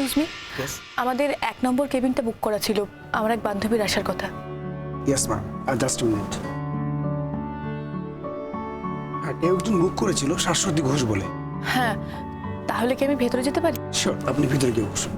Excuse me আমাদের এক নম্বর কেবিনটা বুক করা ছিল। আমার এক বান্ধবীর আসার কথা। ইয়েস ম্যাম জাস্ট মিনিট কেউ একজন বুক করেছিল শাশ্বতী ঘোষ বলে। হ্যাঁ তাহলে কি আমি ভেতরে যেতে পারি? শিওর আপনি ভিতরে গিয়ে বসুন।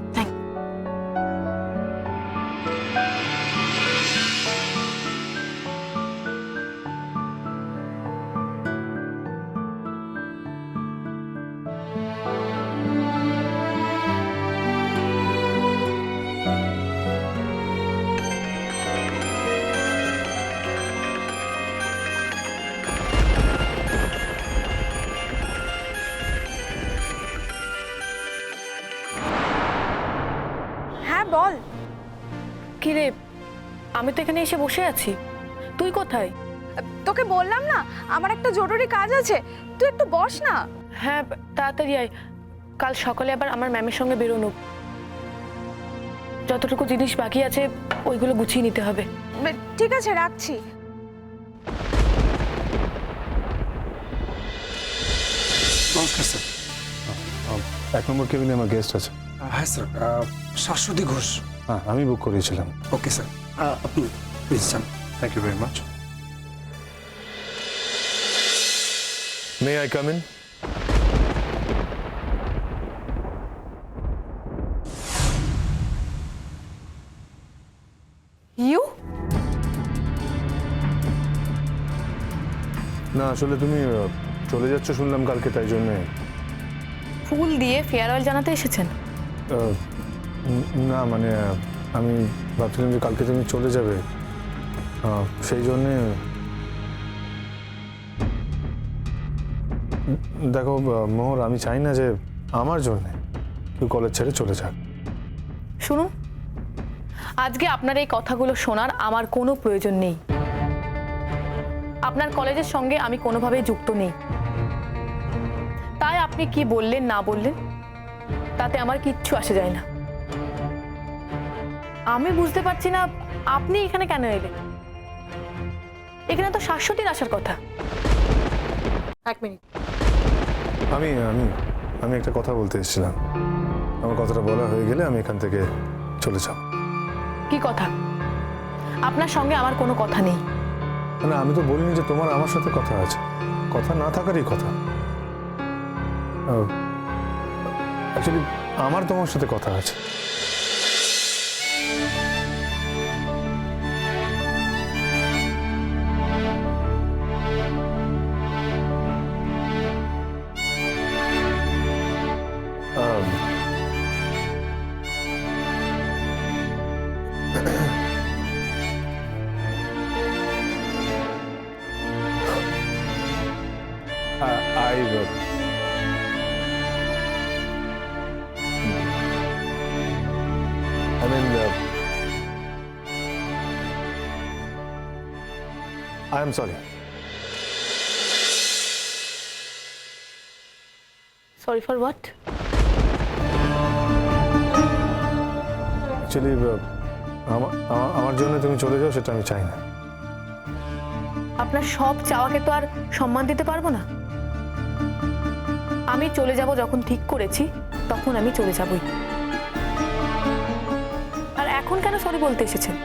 বল। কি রে আমি তো এখানে এসে বসে আছি। তুই কোথায়? তোকে বললাম না আমার একটা জরুরি কাজ আছে। তুই একটু বস না। হ্যাঁ তাড়াতাড়ি আয়। কাল সকালে আবার আমার ম্যামের সঙ্গে বেরোনো যতটুকু জিনিস বাকি আছে ওইগুলো গুছিয়ে নিতে হবে। ঠিক আছে রাখছি। নমস্কার স্যার। এক নম্বর কেবিনে আমার গেস্ট আছে। হ্যাঁ স্যার শাশ্বতী ঘোষ। হ্যাঁ আমি বুক করিয়েছিলাম। Okay sir. আপনি প্লিজ যান thank you very much may I come in you না আসলে তুমি চলে যাচ্ছ শুনলাম কালকে তাই জন্যে। ফুল দিয়ে ফেয়ারওয়েল জানাতে এসেছেন? ন- মানে আমি ভাবছিলাম যে কালকে তুমি চলে যাবে। সেই জন্যে দেখো মোহর, আমি চাই না যে আমার জন্যে তুই কলেজ ছেড়ে চলে যাক। শুনুন, আজকে আপনার এই কথাগুলো শোনার আমার কোনো প্রয়োজন নেই। আপনার কলেজের সঙ্গে আমি কোনোভাবেই যুক্ত নেই। তাই আপনি কি বললেন, না বললেন? তাতে আমার কিচ্ছু আসে যায় না। আমি বুঝতে পারছি না আপনি এখানে কেন এলেন? এখানে তো শাশ্বতীর আসার কথা। এক মিনিট। আমি আমি আমি একটা কথা বলতে এসেছিলাম। আমার কথাটা বলা হয়ে গেলে আমি এখান থেকে চলে যাব। কি কথা? আপনার সঙ্গে আমার কোনো কথা নেই। না আমি তো বলিনি যে তোমার আমার সাথে কথা আছে। কথা না থাকারই কথা। অ্যাকচুয়ালি আমার তোমার সাথে কথা আছে। I, I I am sorry. Sorry for what actually আমার জন্য তুমি চলে যাও সেটা আমি চাই না। আপনার সব চাওয়াকে তো আর সম্মান দিতে পারব না। আমি চলে যাব যখন ঠিক করেছি তখন আমি চলে যাবই। আর এখন কেন সরি বলতে এসেছেন?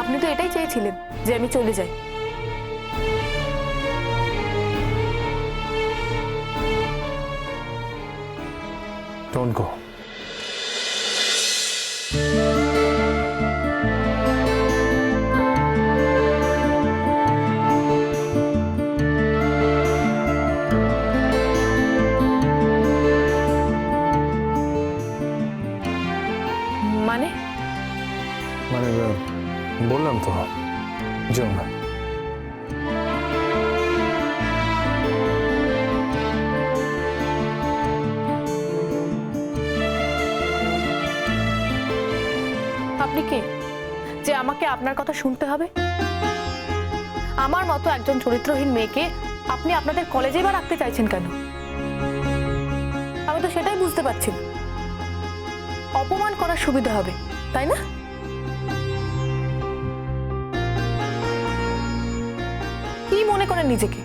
আপনি তো এটাই চেয়েছিলেন যে আমি চলে যাই। Don't go. আপনি কে? যে আমাকে আপনার কথা শুনতে হবে? আমার মতো একজন চরিত্রহীন মেয়েকে আপনি আপনাদের কলেজে বা রাখতে চাইছেন কেন? আমি তো সেটাই বুঝতে পারছি। অপমান করার সুবিধা হবে, তাই না? কি মনে করেন নিজেকে?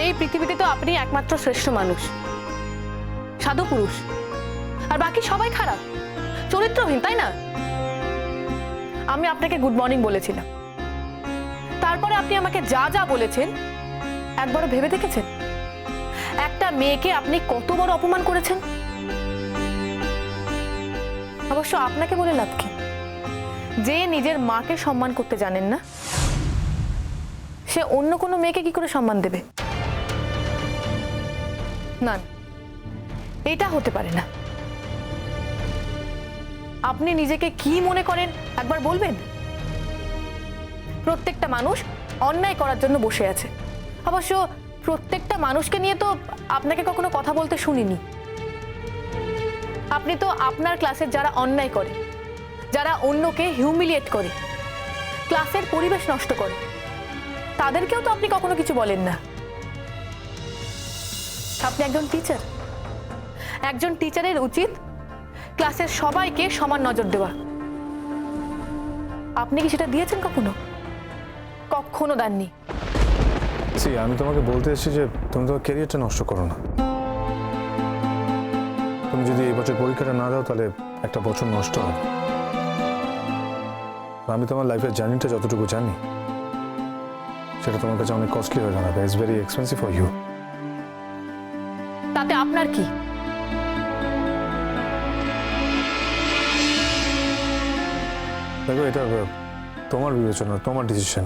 এই পৃথিবীতে তো আপনি একমাত্র শ্রেষ্ঠ মানুষ। সাধু পুরুষ। আর বাকি সবাই খারাপ। চরিত্রহীন, তাই না? আমি আপনাকে গুড মর্নিং বলেছিলাম। তারপরে আপনি আমাকে যা যা বলেছেন, একবারও ভেবে দেখেছেন? একটা মেয়েকে আপনি কত বড় অপমান করেছেন? অবশ্য আপনাকে বলে লাভ কি? যে নিজের মাকে সম্মান করতে জানেন না, সে অন্য কোনো মেয়েকে কি করে সম্মান দেবে? না, এটা হতে পারে না। আপনি নিজেকে কি মনে করেন? একবার বলবেন? প্রত্যেকটা মানুষ অন্যায় করার জন্য বসে আছে। অবশ্য প্রত্যেকটা মানুষকে নিয়ে তো আপনাকে কখনো কথা বলতে শুনিনি। আপনি তো আপনার ক্লাসের যারা অন্যায় করে, যারা অন্যকে হিউমিলিয়েট করে, ক্লাসের পরিবেশ নষ্ট করে, তাদেরকেও তো আপনি কখনো কিছু বলেন না। আপনি একজন টিচার একজন টিচারের উচিত ক্লাসের সবাইকে সমান নজর দেওয়া। আপনি কি সেটা দিয়েছেন কখনো? কখনো দেননি। সি আমি তোমাকে বলতে এসেছি যে তুমি তোমার ক্যারিয়ারটা নষ্ট করো না। তুমি যদি এই বছর পরীক্ষাটা না দাও তাহলে একটা বছর নষ্ট হবে আর আমি তোমার লাইফের জার্নিটা যতটুকু জানি সেটা তোমার কাছে অনেক কস্টলি হয়ে দাঁড়াবে। It's very expensive for you তাতে আপনার কি? দেখো এটা তোমার বিবেচনা তোমার ডিসিশন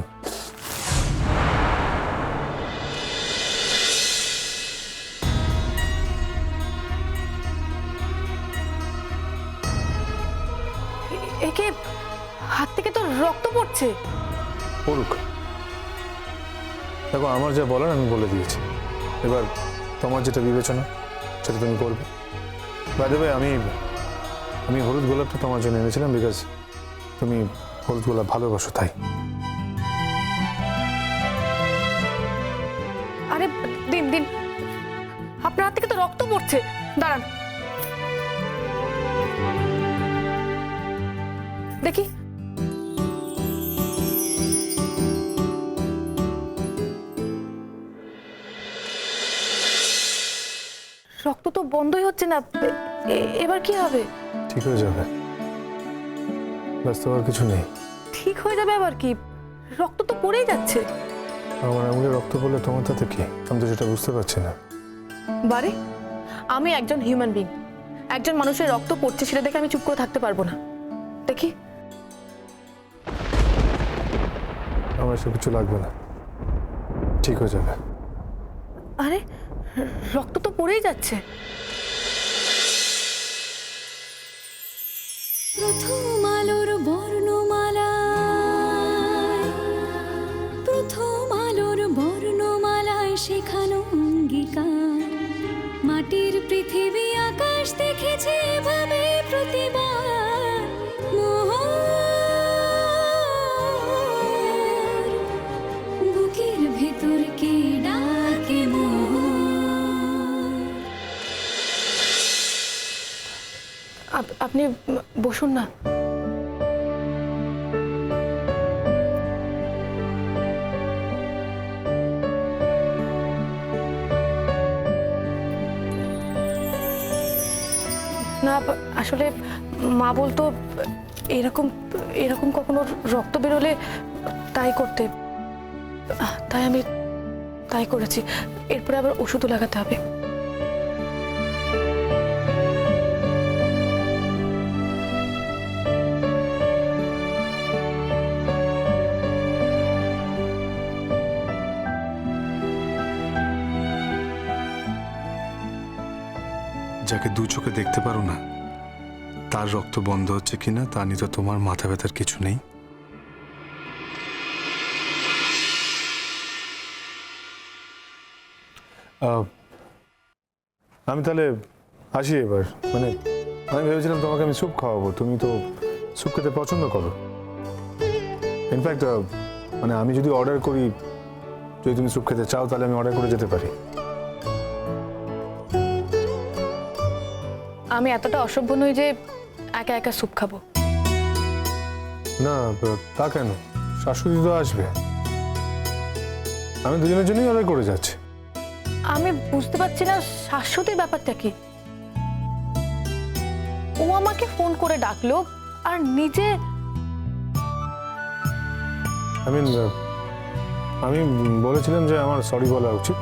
একে হাত থেকে তো রক্ত পড়ছে। পড়ুক। দেখো আমার যা বলার আমি বলে দিয়েছি। এবার তোমার যেটা বিবেচনা সেটা তুমি করবে। বাই দেবে আমি আমি হলুদ গোলাপটা তোমার জন্য এনেছিলাম বিকজ তুমি হলুদ গোলাপ ভালোবাসো তাই? আরে দিন দিন। আপনার হাত থেকে তো রক্ত পড়ছে। দাঁড়ান। দেখি। রক্ত তো বন্ধই হচ্ছে না। এবার কি হবে? ঠিক হয়ে যাবে। ব্যস্ত হওয়ার কিছু নেই। ঠিক হয়ে যাবে আবার কি? রক্ত তো পড়েই যাচ্ছে। আমার আঙুলে রক্ত পড়লে তোমার তাতে কি? আমি তো সেটা বুঝতে পারছি না। বারে আমি একজন হিউম্যান বিং একজন মানুষের রক্ত পড়ছে সেটা দেখে আমি চুপ করে থাকতে পারব না। দেখি। আমার এসব কিছু লাগবে না। ঠিক হয়ে যাবে। আরে রক্ত তো পড়েই যাচ্ছে। প্রথম প্রতিবার। বুকের ভেতর কে ডাকে আপনি বসুন না। না আসলে মা বলতো, এরকম এরকম কখনো রক্ত বেরোলে তাই করতে। তাই আমি তাই করেছি। এরপরে আবার ওষুধও লাগাতে হবে। যাকে দু চোখে দেখতে পারো না। তার রক্ত বন্ধ হচ্ছে কিনা তা নিয়ে তো তোমার মাথা ব্যথার কিছু নেই। আমি তাহলে আসি এবার। মানে আমি ভেবেছিলাম তোমাকে আমি স্যুপ খাওয়াবো, তুমি তো স্যুপ খেতে পছন্দ করো। ইনফ্যাক্ট মানে আমি যদি অর্ডার করি, যদি তুমি স্যুপ খেতে চাও, তাহলে আমি অর্ডার করে যেতে পারি। আমি এতটা অসভ্য নই যে একা একা স্যুপ খাব। না তা কেন? শাশুড়ি তো আসবে। আমি দুজনের জন্যই অর্ডার করে যাচ্ছি। আমি বুঝতে পারছি না শাশ্বতের ব্যাপারটা কি। ও আমাকে ফোন করে ডাকলো আর নিজে আমি আমি বলেছিলাম যে আমার সরি বলা উচিত।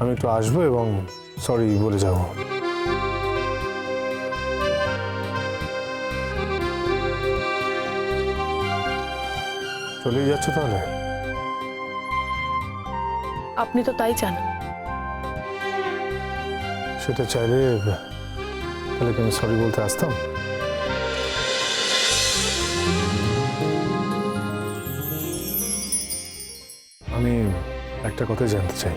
আমি একটু আসব এবং সরি বলে যাব। চলেই যাচ্ছ তাহলে? আপনি তো তাই চান। সেটা চাইলে তাহলে কি আমি সরি বলতে আসতাম? আমি একটা কথা জানতে চাই।